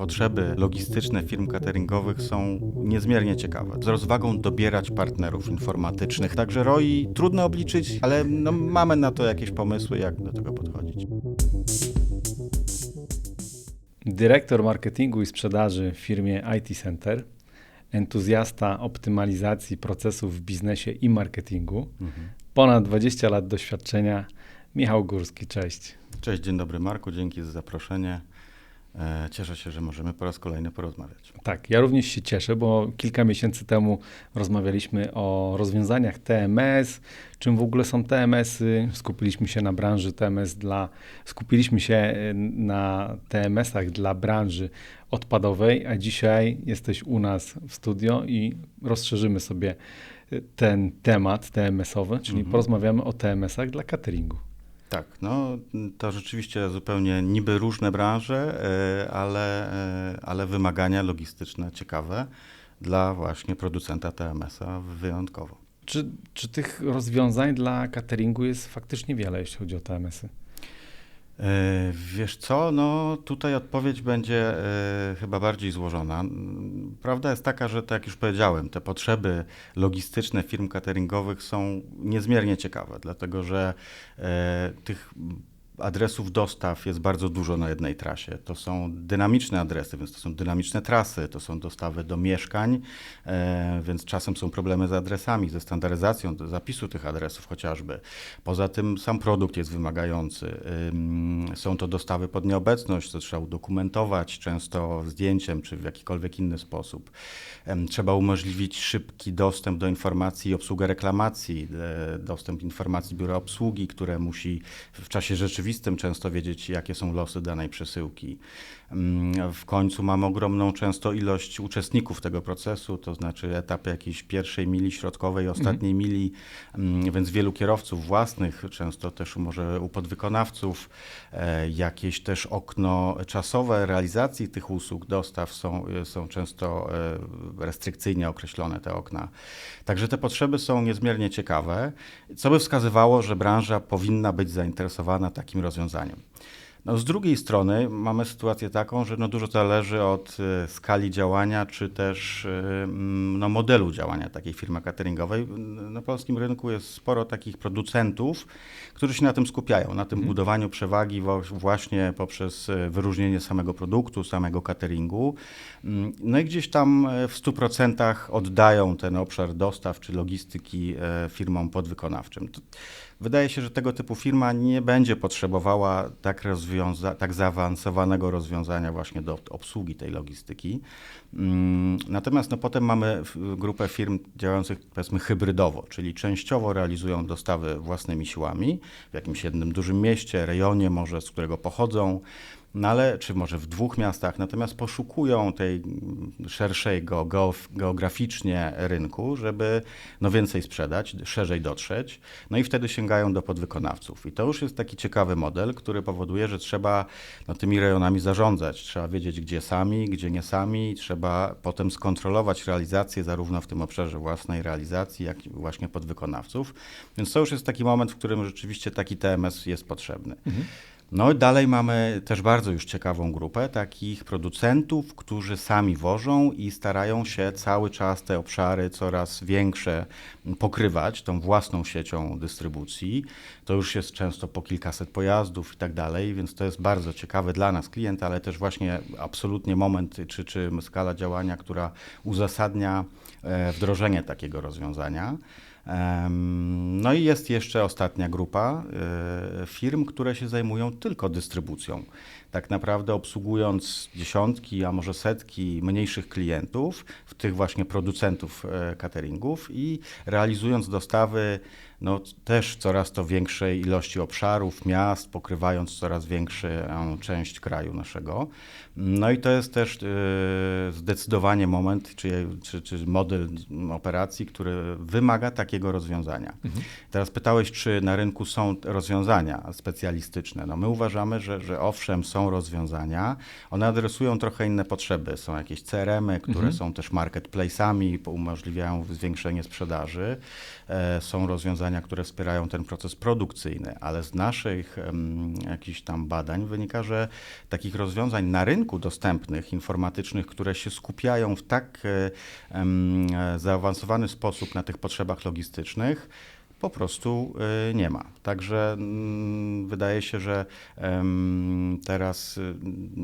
Potrzeby logistyczne firm cateringowych są niezmiernie ciekawe. Z rozwagą dobierać partnerów informatycznych. Także ROI trudno obliczyć, ale no, mamy na to jakieś pomysły, jak do tego podchodzić. Dyrektor marketingu i sprzedaży w firmie IT Center, entuzjasta optymalizacji procesów w biznesie i marketingu, ponad 20 lat doświadczenia, Michał Górski. Cześć. Cześć, dzień dobry Marku, dzięki za zaproszenie. E, Cieszę się, że możemy po raz kolejny porozmawiać. Tak, ja również się cieszę, bo kilka miesięcy temu rozmawialiśmy o rozwiązaniach TMS, czym w ogóle są TMS-y. Skupiliśmy się na branży TMS dla, skupiliśmy się e, na TMS-ach dla branży odpadowej, a dzisiaj jesteś u nas w studio i rozszerzymy sobie e, ten temat TMS-owy, czyli Mhm. porozmawiamy o TMS-ach dla cateringu. Tak, no to rzeczywiście zupełnie niby różne branże, e, ale, e, ale wymagania logistyczne ciekawe dla właśnie producenta TMS-a wyjątkowo. Czy, czy tych rozwiązań dla cateringu jest faktycznie wiele, jeśli chodzi o TMS-y? E, Wiesz co, no tutaj odpowiedź będzie e, chyba bardziej złożona. Mm, Prawda jest taka, że tak jak już powiedziałem, te potrzeby logistyczne firm cateringowych są niezmiernie ciekawe, dlatego że e, tych adresów dostaw jest bardzo dużo na jednej trasie. To są dynamiczne adresy, więc to są dynamiczne trasy, to są dostawy do mieszkań, e, więc czasem są problemy z adresami, ze standaryzacją zapisu tych adresów chociażby. Poza tym sam produkt jest wymagający. Ym, Są to dostawy pod nieobecność, to trzeba udokumentować często zdjęciem czy w jakikolwiek inny sposób. Trzeba umożliwić szybki dostęp do informacji i obsługę reklamacji, e, dostęp informacji biura obsługi, które musi w czasie rzeczywistym często wiedzieć, jakie są losy danej przesyłki. Mm, W końcu mamy ogromną często ilość uczestników tego procesu, to znaczy etapy jakiejś pierwszej mili, środkowej, ostatniej mili, mm, więc wielu kierowców własnych, często też może u podwykonawców, e, jakieś też okno czasowe realizacji tych usług, dostaw są, są często e, restrykcyjnie określone te okna. Także te potrzeby są niezmiernie ciekawe, co by wskazywało, że branża powinna być zainteresowana takim rozwiązaniem. No, z drugiej strony mamy sytuację taką, że no dużo zależy od e, skali działania, czy też e, mm, no, modelu działania takiej firmy cateringowej. Na polskim rynku jest sporo takich producentów, którzy się na tym skupiają, na tym budowaniu przewagi właśnie poprzez e, wyróżnienie samego produktu, samego cateringu. Mm, No i gdzieś tam w 100% oddają ten obszar dostaw czy logistyki firmom podwykonawczym. Wydaje się, że tego typu firma nie będzie potrzebowała tak, rozwiąza- tak zaawansowanego rozwiązania właśnie do obsługi tej logistyki. Mm, Natomiast no, potem mamy grupę firm działających powiedzmy hybrydowo, czyli częściowo realizują dostawy własnymi siłami w jakimś jednym dużym mieście, rejonie może, z którego pochodzą, no ale czy może w dwóch miastach, natomiast poszukują tej mm, szerszego geograficznie rynku, żeby no więcej sprzedać, szerzej dotrzeć, no i wtedy sięgają do podwykonawców. I to już jest taki ciekawy model, który powoduje, że trzeba no, tymi rejonami zarządzać, trzeba wiedzieć gdzie sami, gdzie nie sami, trzeba potem skontrolować realizację zarówno w tym obszarze własnej realizacji, jak i właśnie podwykonawców. Więc to już jest taki moment, w którym rzeczywiście taki TMS jest potrzebny. No dalej mamy też bardzo już ciekawą grupę takich producentów, którzy sami wożą i starają się cały czas te obszary coraz większe pokrywać tą własną siecią dystrybucji. To już jest często po kilkaset pojazdów i tak dalej, więc to jest bardzo ciekawy dla nas klient, ale też właśnie absolutnie moment czy, czy skala działania, która uzasadnia e, wdrożenie takiego rozwiązania. No i jest jeszcze ostatnia grupa e, firm, które się zajmują tylko dystrybucją. Tak naprawdę obsługując dziesiątki, a może setki mniejszych klientów, w tych właśnie producentów e, cateringów i realizując dostawy no, też coraz to większej ilości obszarów, miast, pokrywając coraz większą część kraju naszego. No i to jest też e, zdecydowanie moment, czy, czy, czy model operacji, który wymaga takiego rozwiązania. Teraz pytałeś, czy na rynku są rozwiązania specjalistyczne. No my uważamy, że, że owszem, są rozwiązania. One adresują trochę inne potrzeby. Są jakieś CRM-y, które Mhm. są też marketplace'ami, umożliwiają zwiększenie sprzedaży. E, są rozwiązania które wspierają ten proces produkcyjny, ale z naszych em, jakichś tam badań wynika, że takich rozwiązań na rynku dostępnych, informatycznych, które się skupiają w tak e, zaawansowany sposób na tych potrzebach logistycznych, po prostu y, nie ma. Także mm, wydaje się, że teraz y,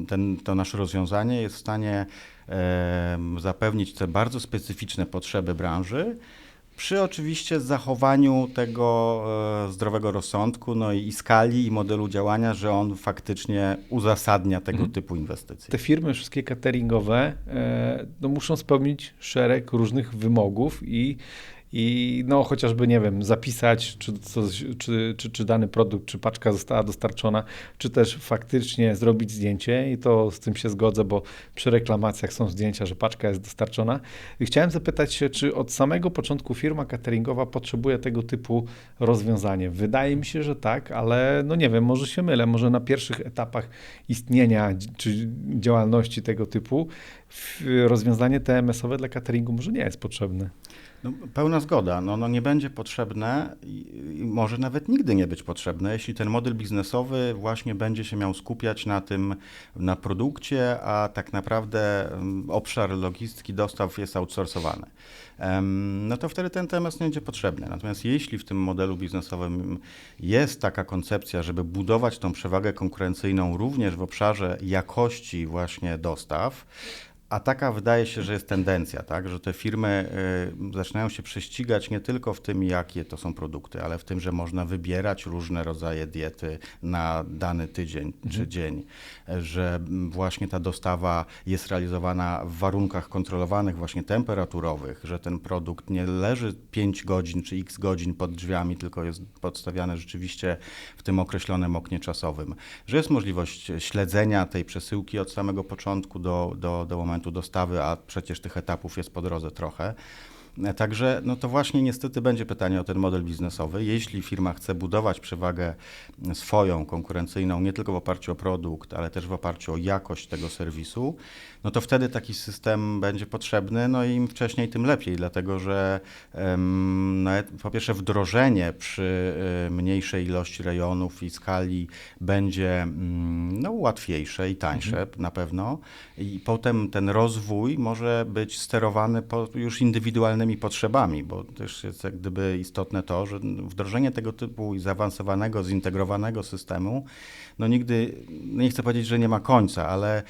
ten, to nasze rozwiązanie jest w stanie zapewnić te bardzo specyficzne potrzeby branży, przy oczywiście zachowaniu tego e, zdrowego rozsądku, no i, i skali i modelu działania, że on faktycznie uzasadnia tego Mhm. typu inwestycje. Te firmy wszystkie cateringowe e, no, muszą spełnić szereg różnych wymogów i, i no chociażby, nie wiem, zapisać, czy, czy, czy, czy dany produkt, czy paczka została dostarczona, czy też faktycznie zrobić zdjęcie i to z tym się zgodzę, bo przy reklamacjach są zdjęcia, że paczka jest dostarczona. I chciałem zapytać się, czy od samego początku firma cateringowa potrzebuje tego typu rozwiązanie? Wydaje mi się, że tak, ale no nie wiem, może się mylę, może na pierwszych etapach istnienia czy działalności tego typu rozwiązanie TMS-owe dla cateringu może nie jest potrzebne. No, pełna zgoda. No, no nie będzie potrzebne i, może nawet nigdy nie być potrzebne, jeśli ten model biznesowy właśnie będzie się miał skupiać na tym, na produkcie, a tak naprawdę um, obszar logistyki dostaw jest outsourcowany. No to wtedy ten temat nie będzie potrzebny. Natomiast jeśli w tym modelu biznesowym jest taka koncepcja, żeby budować tą przewagę konkurencyjną również w obszarze jakości właśnie dostaw, a taka wydaje się, że jest tendencja, tak? że te firmy y, zaczynają się prześcigać nie tylko w tym, jakie to są produkty, ale w tym, że można wybierać różne rodzaje diety na dany tydzień czy dzień, że właśnie ta dostawa jest realizowana w warunkach kontrolowanych, właśnie temperaturowych, że ten produkt nie leży 5 godzin czy x godzin pod drzwiami, tylko jest podstawiany rzeczywiście w tym określonym oknie czasowym, że jest możliwość śledzenia tej przesyłki od samego początku do, do, do momentu dostawy, a przecież tych etapów jest po drodze trochę. Także no to właśnie niestety będzie pytanie o ten model biznesowy. Jeśli firma chce budować przewagę swoją, konkurencyjną, nie tylko w oparciu o produkt, ale też w oparciu o jakość tego serwisu, no to wtedy taki system będzie potrzebny, no i im wcześniej, tym lepiej, dlatego że no, po pierwsze wdrożenie przy y, mniejszej ilości rejonów i skali będzie mm, no, łatwiejsze i tańsze na pewno. I potem ten rozwój może być sterowany po już indywidualnymi potrzebami, bo też jest jak gdyby istotne to, że wdrożenie tego typu zaawansowanego, zintegrowanego systemu, no nigdy, no nie chcę powiedzieć, że nie ma końca, ale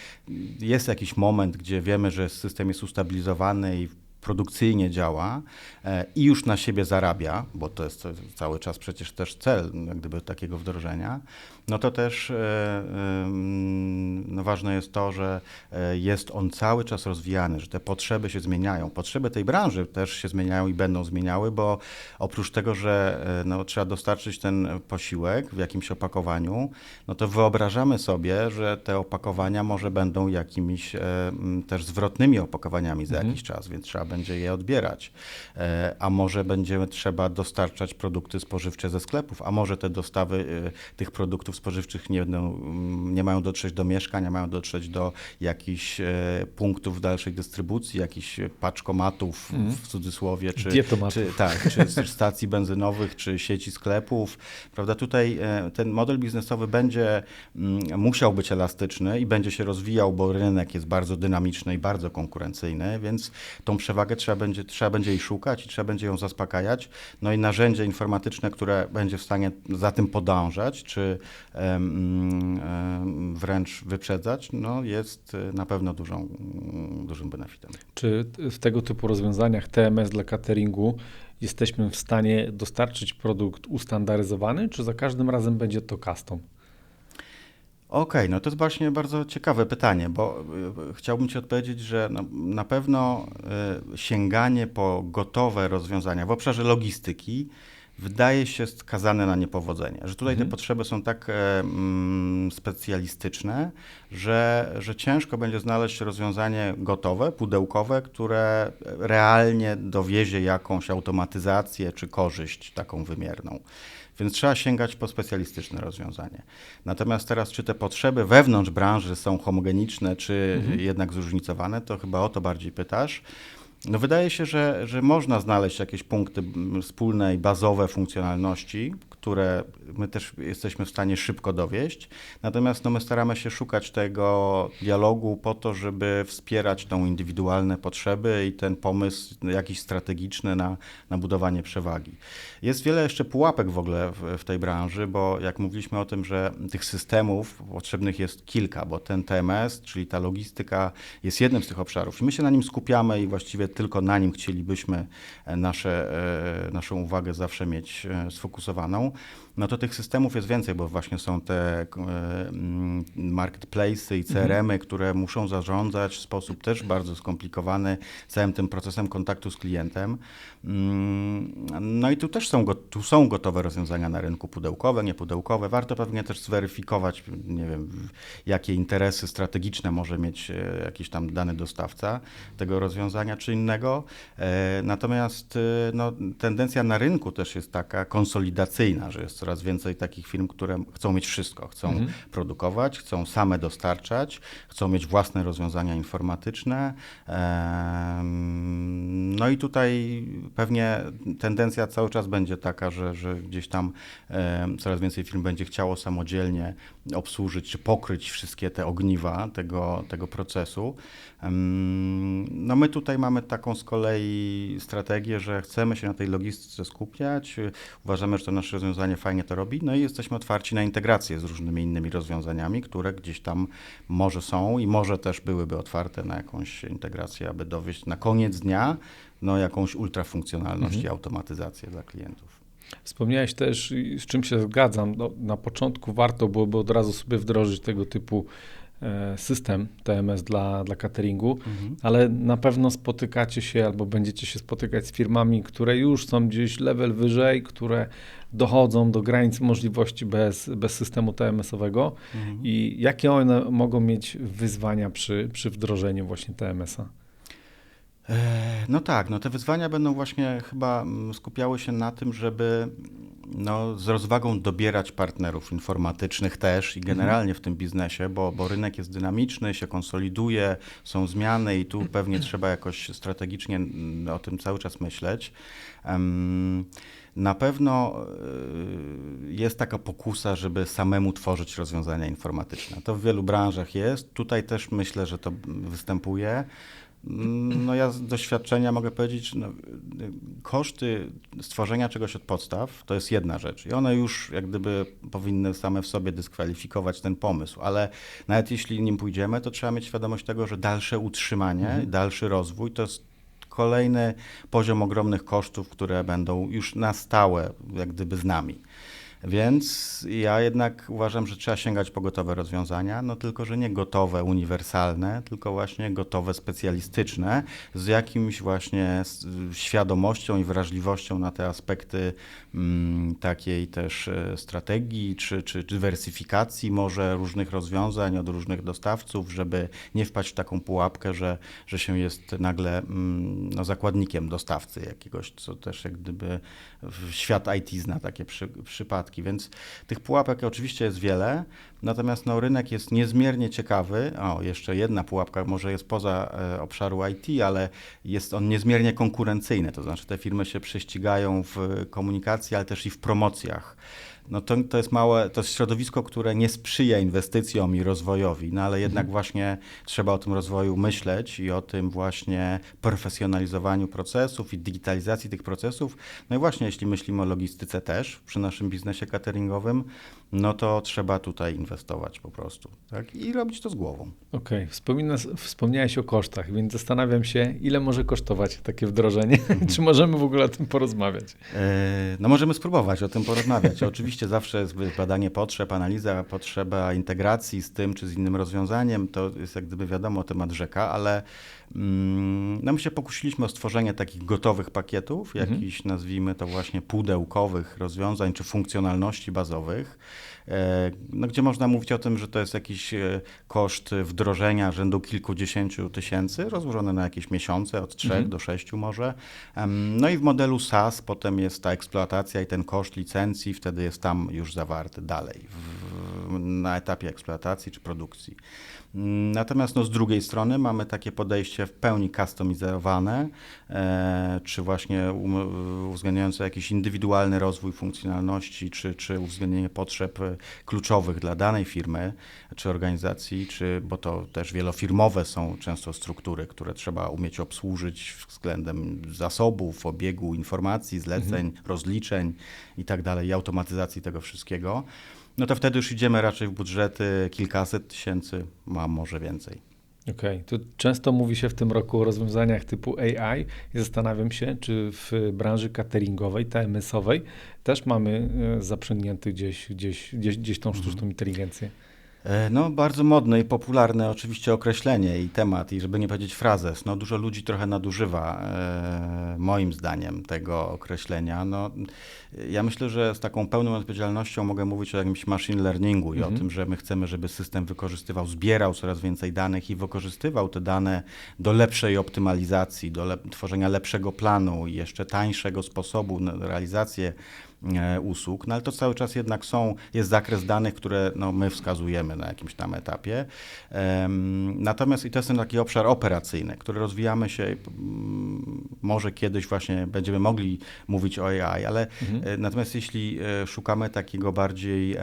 jest jakiś moment, gdzie wiemy, że system jest ustabilizowany i produkcyjnie działa e, i już na siebie zarabia, bo to jest cały czas przecież też cel gdyby takiego wdrożenia, no to też e, no ważne jest to, że e, jest on cały czas rozwijany, że te potrzeby się zmieniają. Potrzeby tej branży też się zmieniają i będą zmieniały, bo oprócz tego, że no, trzeba dostarczyć ten posiłek w jakimś opakowaniu, no to wyobrażamy sobie, że te opakowania może będą jakimiś też zwrotnymi opakowaniami za Mhm. jakiś czas, więc trzeba będzie je odbierać. E, a może będziemy trzeba dostarczać produkty spożywcze ze sklepów, a może te dostawy e, tych produktów spożywczych nie, będą, mm, nie mają dotrzeć do mieszkań, a mają dotrzeć do jakichś e, punktów dalszej dystrybucji, jakichś paczkomatów Mhm. w cudzysłowie, czy, czy, tak, czy stacji benzynowych, czy sieci sklepów. Prawda, tutaj ten model biznesowy będzie mm, musiał być elastyczny i będzie się rozwijał, bo rynek jest bardzo dynamiczny i bardzo konkurencyjny, więc tą przewagę trzeba będzie, trzeba będzie jej szukać i trzeba będzie ją zaspokajać. No i narzędzie informatyczne, które będzie w stanie za tym podążać, czy wręcz wyprzedzać, no jest e, na pewno dużą, dużym benefitem. Czy w tego typu rozwiązaniach TMS dla cateringu jesteśmy w stanie dostarczyć produkt ustandaryzowany, czy za każdym razem będzie to custom? Okej, no to jest właśnie bardzo ciekawe pytanie, bo y, chciałbym Ci odpowiedzieć, że na pewno y, sięganie po gotowe rozwiązania w obszarze logistyki wydaje się skazane na niepowodzenie. Że tutaj Mhm. te potrzeby są tak e, mm, specjalistyczne, że, że ciężko będzie znaleźć rozwiązanie gotowe, pudełkowe, które realnie dowiezie jakąś automatyzację czy korzyść taką wymierną. Więc trzeba sięgać po specjalistyczne rozwiązanie. Natomiast teraz, czy te potrzeby wewnątrz branży są homogeniczne, czy Mhm. jednak zróżnicowane, to chyba o to bardziej pytasz. No wydaje się, że, że można znaleźć jakieś punkty wspólne i bazowe funkcjonalności, które my też jesteśmy w stanie szybko dowieść. Natomiast no, my staramy się szukać tego dialogu po to, żeby wspierać tą indywidualne potrzeby i ten pomysł jakiś strategiczny na, na budowanie przewagi. Jest wiele jeszcze pułapek w ogóle w, w tej branży, bo jak mówiliśmy o tym, że tych systemów potrzebnych jest kilka, bo ten TMS, czyli ta logistyka jest jednym z tych obszarów i my się na nim skupiamy i właściwie tylko na nim chcielibyśmy e, nasze, e, naszą uwagę zawsze mieć e, sfokusowaną. No to tych systemów jest więcej, bo właśnie są te e, mm, marketplace'y i CRM-y, które muszą zarządzać w sposób też bardzo skomplikowany całym tym procesem kontaktu z klientem. Mm, No i tu też są, tu są gotowe rozwiązania na rynku pudełkowe, niepudełkowe. Warto pewnie też zweryfikować, nie wiem, jakie interesy strategiczne może mieć e, jakiś tam dany dostawca tego rozwiązania czy innego. E, Natomiast no, tendencja na rynku też jest taka konsolidacyjna, że jest coraz więcej takich firm, które chcą mieć wszystko. Chcą Mhm. produkować, chcą same dostarczać, chcą mieć własne rozwiązania informatyczne. No i tutaj pewnie tendencja cały czas będzie taka, że, że gdzieś tam coraz więcej firm będzie chciało samodzielnie obsłużyć czy pokryć wszystkie te ogniwa tego, tego procesu. No my tutaj mamy taką z kolei strategię, że chcemy się na tej logistyce skupiać. Uważamy, że to nasze rozwiązanie fajnie to robi, no i jesteśmy otwarci na integrację z różnymi innymi rozwiązaniami, które gdzieś tam może są i może też byłyby otwarte na jakąś integrację, aby dowieść na koniec dnia no, jakąś ultrafunkcjonalność i automatyzację dla klientów. Wspomniałeś też, z czym się zgadzam, no, na początku warto byłoby od razu sobie wdrożyć tego typu e, system TMS dla, dla cateringu, ale na pewno spotykacie się albo będziecie się spotykać z firmami, które już są gdzieś level wyżej, które dochodzą do granic możliwości bez, bez systemu TMS-owego i jakie one mogą mieć wyzwania przy, przy wdrożeniu właśnie TMS-a? E, No tak, no te wyzwania będą właśnie chyba mm, skupiały się na tym, żeby no, z rozwagą dobierać partnerów informatycznych też i generalnie w tym biznesie, bo, bo rynek jest dynamiczny, się konsoliduje, są zmiany i tu pewnie trzeba jakoś strategicznie mm, o tym cały czas myśleć. Na pewno y, jest taka pokusa, żeby samemu tworzyć rozwiązania informatyczne. To w wielu branżach jest. Tutaj też myślę, że to występuje. No ja z doświadczenia mogę powiedzieć, że no, koszty stworzenia czegoś od podstaw to jest jedna rzecz i one już jak gdyby powinny same w sobie dyskwalifikować ten pomysł, ale nawet jeśli nim pójdziemy, to trzeba mieć świadomość tego, że dalsze utrzymanie, dalszy rozwój to jest kolejny poziom ogromnych kosztów, które będą już na stałe jak gdyby z nami. Więc ja jednak uważam, że trzeba sięgać po gotowe rozwiązania, no tylko, że nie gotowe, uniwersalne, tylko właśnie gotowe, specjalistyczne, z jakimś właśnie świadomością i wrażliwością na te aspekty mm, takiej też e, strategii, czy, czy dywersyfikacji może różnych rozwiązań od różnych dostawców, żeby nie wpaść w taką pułapkę, że, że się jest nagle mm, no, zakładnikiem dostawcy jakiegoś, co też jak gdyby świat IT zna takie przy, przypadki, więc tych pułapek oczywiście jest wiele, natomiast no, rynek jest niezmiernie ciekawy. O, jeszcze jedna pułapka może jest poza e, obszaru IT, ale jest on niezmiernie konkurencyjny, to znaczy te firmy się prześcigają w komunikacji, ale też i w promocjach. No to, to jest małe, to jest środowisko, które nie sprzyja inwestycjom i rozwojowi, no ale jednak właśnie trzeba o tym rozwoju myśleć i o tym właśnie profesjonalizowaniu procesów i digitalizacji tych procesów. No i właśnie jeśli myślimy o logistyce też przy naszym biznesie cateringowym, no to trzeba tutaj inwestować po prostu tak? i robić to z głową. Okej, Wspomina- wspomniałeś o kosztach, więc zastanawiam się, ile może kosztować takie wdrożenie? Czy możemy w ogóle o tym porozmawiać? E, No możemy spróbować o tym porozmawiać. Oczywiście zawsze jest badanie potrzeb, analiza potrzeba integracji z tym czy z innym rozwiązaniem. To jest jak gdyby wiadomo temat rzeka, ale no my się pokusiliśmy o stworzenie takich gotowych pakietów, jakichś nazwijmy to właśnie pudełkowych rozwiązań czy funkcjonalności bazowych, e, no, gdzie można mówić o tym, że to jest jakiś e, koszt wdrożenia rzędu kilkudziesięciu tysięcy, rozłożony na jakieś miesiące, od trzech Mhm. do sześciu może. No i w modelu SaaS potem jest ta eksploatacja i ten koszt licencji, wtedy jest tam już zawarty dalej. W- na etapie eksploatacji czy produkcji. Natomiast no, z drugiej strony mamy takie podejście w pełni customizowane, e, czy właśnie um, uwzględniające jakiś indywidualny rozwój funkcjonalności, czy, czy uwzględnienie potrzeb kluczowych dla danej firmy czy organizacji, czy, bo to też wielofirmowe są często struktury, które trzeba umieć obsłużyć względem zasobów, obiegu informacji, zleceń, rozliczeń i tak dalej, i automatyzacji tego wszystkiego. No to wtedy już idziemy raczej w budżety kilkaset tysięcy, a może więcej. Okej, to często mówi się w tym roku o rozwiązaniach typu AI i zastanawiam się, czy w branży cateringowej, TMS-owej też mamy e, zaprzęgnięty gdzieś, gdzieś, gdzieś, gdzieś tą sztuczną inteligencję. E, No, bardzo modne i popularne oczywiście określenie i temat, i żeby nie powiedzieć frazes. No, dużo ludzi trochę nadużywa, e, moim zdaniem, tego określenia. No, ja myślę, że z taką pełną odpowiedzialnością mogę mówić o jakimś machine learningu i Mhm. o tym, że my chcemy, żeby system wykorzystywał, zbierał coraz więcej danych i wykorzystywał te dane do lepszej optymalizacji, do lep- tworzenia lepszego planu i jeszcze tańszego sposobu na realizację usług, no ale to cały czas jednak są, jest zakres danych, które no, my wskazujemy na jakimś tam etapie. Natomiast i to jest ten taki obszar operacyjny, który rozwijamy się, może kiedyś właśnie będziemy mogli mówić o AI, ale Mhm. e, natomiast jeśli e, szukamy takiego bardziej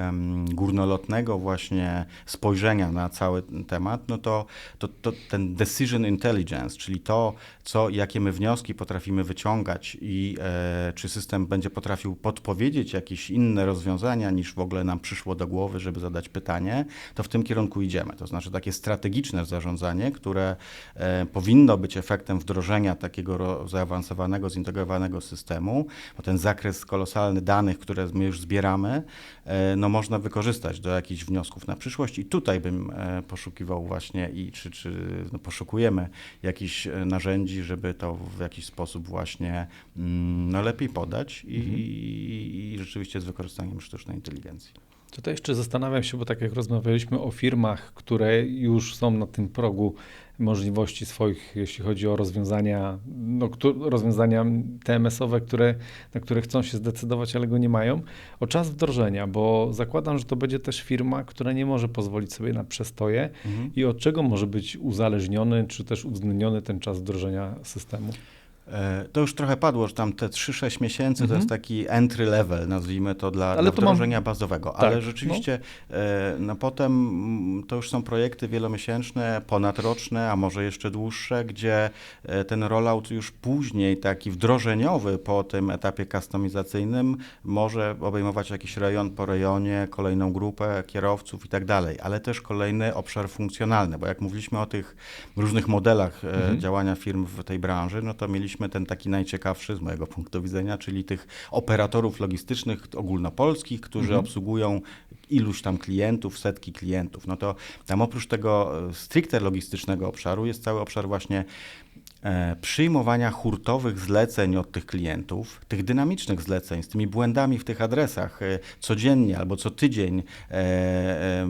górnolotnego właśnie spojrzenia na cały temat, no to, to, to ten decision intelligence, czyli to, co, jakie my wnioski potrafimy wyciągać i e, czy system będzie potrafił podpowiedzieć jakieś inne rozwiązania niż w ogóle nam przyszło do głowy, żeby zadać pytanie, to w tym kierunku idziemy. To znaczy takie strategiczne zarządzanie, które e, powinno być efektem wdrożenia takiego zaawansowanego, zintegrowanego systemu, bo ten zakres kolosalny danych, które my już zbieramy, e, no można wykorzystać do jakichś wniosków na przyszłość i tutaj bym e, poszukiwał właśnie i czy, czy no poszukujemy jakichś narzędzi, żeby to w jakiś sposób właśnie mm, no lepiej podać i, Mhm. I, i rzeczywiście z wykorzystaniem sztucznej inteligencji. Tutaj jeszcze zastanawiam się, bo tak jak rozmawialiśmy o firmach, które już są na tym progu możliwości swoich, jeśli chodzi o rozwiązania, no, rozwiązania TMS-owe, które, na które chcą się zdecydować, ale go nie mają, o czas wdrożenia, bo zakładam, że to będzie też firma, która nie może pozwolić sobie na przestoje Mhm. i od czego może być uzależniony, czy też uwzględniony ten czas wdrożenia systemu. E, To już trochę padło, że tam te 3-6 miesięcy Mhm. to jest taki entry level, nazwijmy to dla, Ale dla to mam- wdrożenia bazowego. Tak, Ale no. rzeczywiście e, no potem mm, to już są projekty wielomiesięczne, ponadroczne, a może jeszcze dłuższe, gdzie e, ten rollout już później, taki wdrożeniowy po tym etapie customizacyjnym może obejmować jakiś rejon po rejonie, kolejną grupę kierowców i tak dalej, ale też kolejny obszar funkcjonalny, bo jak mówiliśmy o tych różnych modelach Mhm. działania firm w tej branży, no to mieliśmy ten taki najciekawszy z mojego punktu widzenia, czyli tych operatorów logistycznych ogólnopolskich, którzy Mhm. obsługują iluś tam klientów, setki klientów. No to tam oprócz tego e, stricte logistycznego obszaru jest cały obszar właśnie przyjmowania hurtowych zleceń od tych klientów, tych dynamicznych zleceń z tymi błędami w tych adresach e, codziennie albo co tydzień e,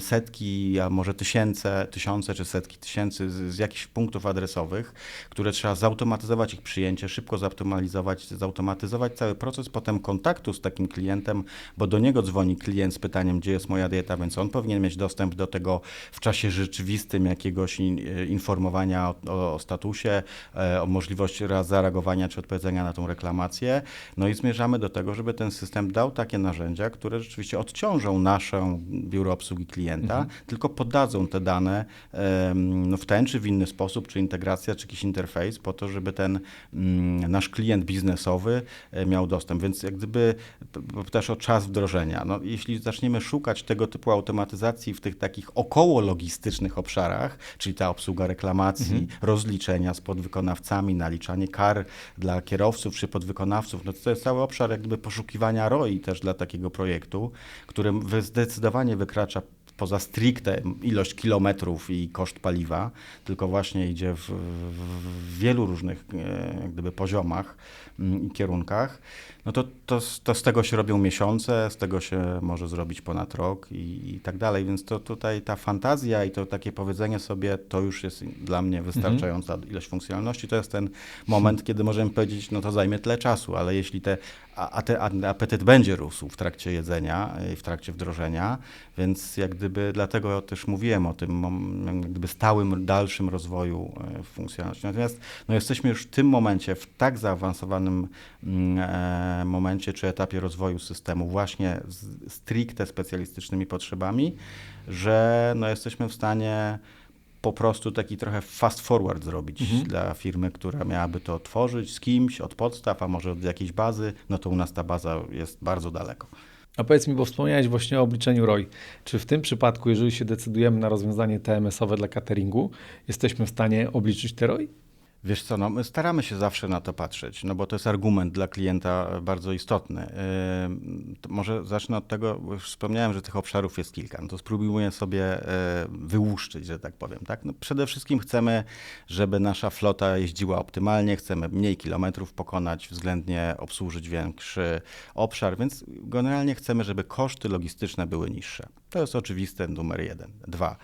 setki, a może tysiące, tysiące czy setki tysięcy z, z jakichś punktów adresowych, które trzeba zautomatyzować ich przyjęcie, szybko zoptymalizować, zautomatyzować cały proces potem kontaktu z takim klientem, bo do niego dzwoni klient z pytaniem, gdzie jest moja dieta, więc on powinien mieć dostęp do tego w czasie rzeczywistym jakiegoś in, e, informowania o, o statusie, e, o możliwości raz zareagowania czy odpowiedzenia na tą reklamację. No i zmierzamy do tego, żeby ten system dał takie narzędzia, które rzeczywiście odciążą nasze biuro obsługi klienta, Mhm. tylko podadzą te dane no, w ten czy w inny sposób, czy integracja, czy jakiś interfejs, po to, żeby ten mm, nasz klient biznesowy e, miał dostęp. Więc jak gdyby też o czas wdrożenia. No, jeśli zaczniemy szukać tego typu automatyzacji w tych takich około logistycznych obszarach, czyli ta obsługa reklamacji, Mhm. rozliczenia z podwykonawcami, naliczanie kar dla kierowców czy podwykonawców, no to jest cały obszar jak gdyby poszukiwania ROI też dla takiego projektu, który wy- zdecydowanie wykracza poza stricte ilość kilometrów i koszt paliwa, tylko właśnie idzie w, w, wielu różnych e, jak gdyby poziomach mm, i kierunkach, no to, to, to z tego się robią miesiące, z tego się może zrobić ponad rok i, i tak dalej, więc to tutaj ta fantazja i to takie powiedzenie sobie, to już jest dla mnie wystarczająca ilość funkcjonalności, to jest ten moment, kiedy możemy powiedzieć, no to zajmie tyle czasu, ale jeśli te, a, a te, a apetyt będzie rósł w trakcie jedzenia i w trakcie wdrożenia, więc jak gdyby dlatego też mówiłem o tym gdyby stałym dalszym rozwoju e, funkcjonalności. Natomiast no, jesteśmy już w tym momencie, w tak zaawansowanym mm, e, momencie czy etapie rozwoju systemu właśnie z stricte specjalistycznymi potrzebami, że no, jesteśmy w stanie po prostu taki trochę fast forward zrobić Mhm. dla firmy, która miałaby to otworzyć z kimś od podstaw, a może od jakiejś bazy, no to u nas ta baza jest bardzo daleko. A powiedz mi, bo wspomniałeś właśnie o obliczeniu ROI. Czy w tym przypadku, jeżeli się decydujemy na rozwiązanie TMS-owe dla cateringu, jesteśmy w stanie obliczyć te ROI? Wiesz co, no, my staramy się zawsze na to patrzeć, no bo to jest argument dla klienta bardzo istotny. Yy, może zacznę od tego, bo już wspomniałem, że tych obszarów jest kilka. No to spróbujmy sobie yy, wyłuszczyć, że tak powiem. Tak? No przede wszystkim chcemy, żeby nasza flota jeździła optymalnie, chcemy mniej kilometrów pokonać, względnie obsłużyć większy obszar, więc generalnie chcemy, żeby koszty logistyczne były niższe. To jest oczywiste numer jeden. Dwa,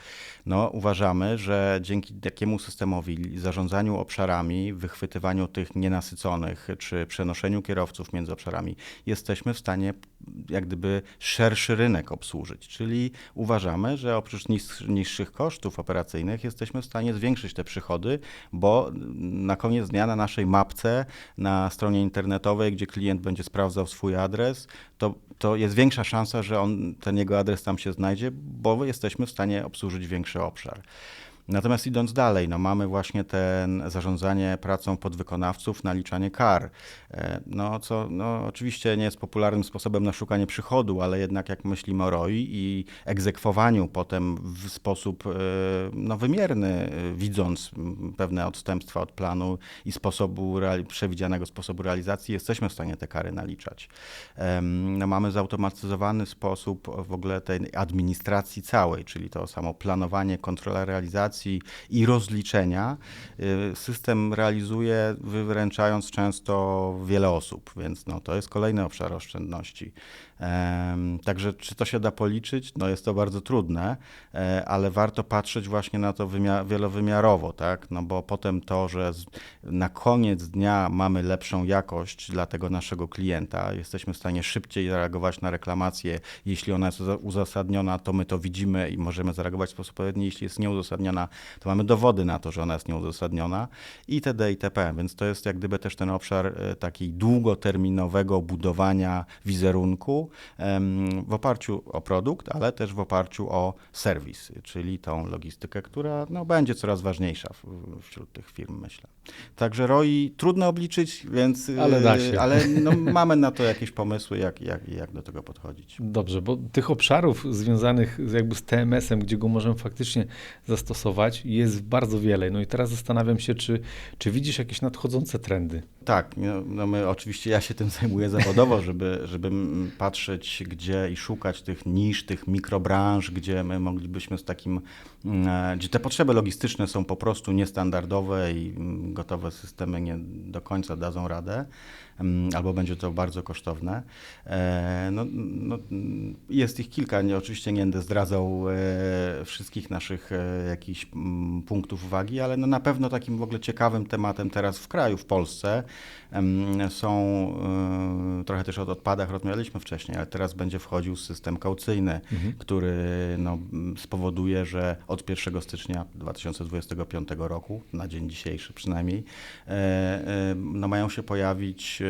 no, uważamy, że dzięki takiemu systemowi zarządzaniu obszarami, wychwytywaniu tych nienasyconych czy przenoszeniu kierowców między obszarami, jesteśmy w stanie jak gdyby szerszy rynek obsłużyć. Czyli uważamy, że oprócz niższych kosztów operacyjnych jesteśmy w stanie zwiększyć te przychody, bo na koniec dnia na naszej mapce, na stronie internetowej, gdzie klient będzie sprawdzał swój adres, to, to jest większa szansa, że on, ten jego adres tam się znajdzie, bo jesteśmy w stanie obsłużyć większy obszar. Natomiast idąc dalej, no mamy właśnie ten zarządzanie pracą podwykonawców, naliczanie kar. E, No co no, oczywiście nie jest popularnym sposobem na szukanie przychodu, ale jednak jak myślimy o ROI i egzekwowaniu potem w sposób e, no, wymierny, e, widząc pewne odstępstwa od planu i sposobu przewidzianego sposobu realizacji, jesteśmy w stanie te kary naliczać. No, mamy zautomatyzowany sposób w ogóle tej administracji całej, czyli to samo planowanie, kontrola realizacji i rozliczenia. Y, System realizuje wyręczając często wiele osób, więc no, to jest kolejny obszar oszczędności. Także czy to się da policzyć? No jest to bardzo trudne, e, ale warto patrzeć właśnie na to wymia- wielowymiarowo, tak? No bo potem to, że na koniec dnia mamy lepszą jakość dla tego naszego klienta, jesteśmy w stanie szybciej reagować na reklamację. Jeśli ona jest uza- uzasadniona, to my to widzimy i możemy zareagować w sposób odpowiedni. Jeśli jest nieuzasadniona, to mamy dowody na to, że ona jest nieuzasadniona itd. itp. Więc to jest jak gdyby też ten obszar e, takiej długoterminowego budowania wizerunku w oparciu o produkt, ale też w oparciu o serwis, czyli tą logistykę, która no, będzie coraz ważniejsza wśród tych firm, myślę. Także ROI trudno obliczyć, więc y, Ale da się. ale no, mamy na to jakieś pomysły, jak, jak, jak do tego podchodzić. Dobrze, bo tych obszarów związanych z, jakby z TMS-em, gdzie go możemy faktycznie zastosować, jest bardzo wiele. No i teraz zastanawiam się, czy, czy widzisz jakieś nadchodzące trendy? Tak, no, no my oczywiście ja się tym zajmuję zawodowo, żeby, żeby patrzeć gdzie i szukać tych nisz, tych mikrobranż, gdzie my moglibyśmy z takim, mm, e, gdzie te potrzeby logistyczne są po prostu niestandardowe i mm, gotowe systemy nie do końca dadzą radę, mm, albo będzie to bardzo kosztowne. E, No, no, jest ich kilka, nie, oczywiście nie będę zdradzał e, wszystkich naszych jakichś punktów uwagi, ale no na pewno takim w ogóle ciekawym tematem teraz w kraju, w Polsce są, e, trochę też o odpadach rozmawialiśmy wcześniej, ale teraz będzie wchodził system kaucyjny, który no, spowoduje, że od 1 stycznia 2025 roku, na dzień dzisiejszy przynajmniej, e, e, no, mają się pojawić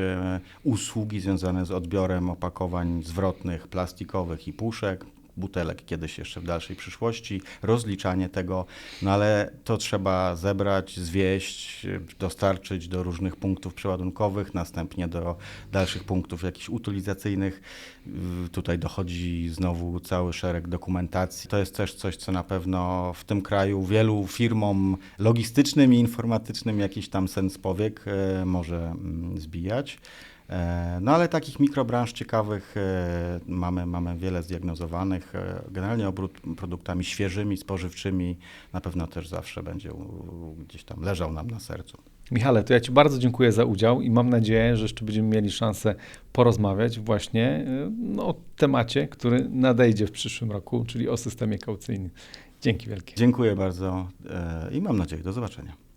usługi związane z odbiorem opakowań zwrotnych, plastikowych i puszek, butelek kiedyś jeszcze w dalszej przyszłości, rozliczanie tego, no ale to trzeba zebrać, zwieść, dostarczyć do różnych punktów przeładunkowych, następnie do dalszych punktów jakichś utylizacyjnych. Tutaj dochodzi znowu cały szereg dokumentacji. To jest też coś, co na pewno w tym kraju wielu firmom logistycznym i informatycznym jakiś tam sens powiek y, może mm, zbijać. E, No ale takich mikrobranż ciekawych e, mamy, mamy wiele zdiagnozowanych. E, Generalnie obrót produktami świeżymi, spożywczymi na pewno też zawsze będzie gdzieś tam leżał nam na sercu. Michale, to ja Ci bardzo dziękuję za udział i mam nadzieję, że jeszcze będziemy mieli szansę porozmawiać właśnie no, o temacie, który nadejdzie w przyszłym roku, czyli o systemie kaucyjnym. Dzięki wielkie. Dziękuję bardzo i mam nadzieję do zobaczenia.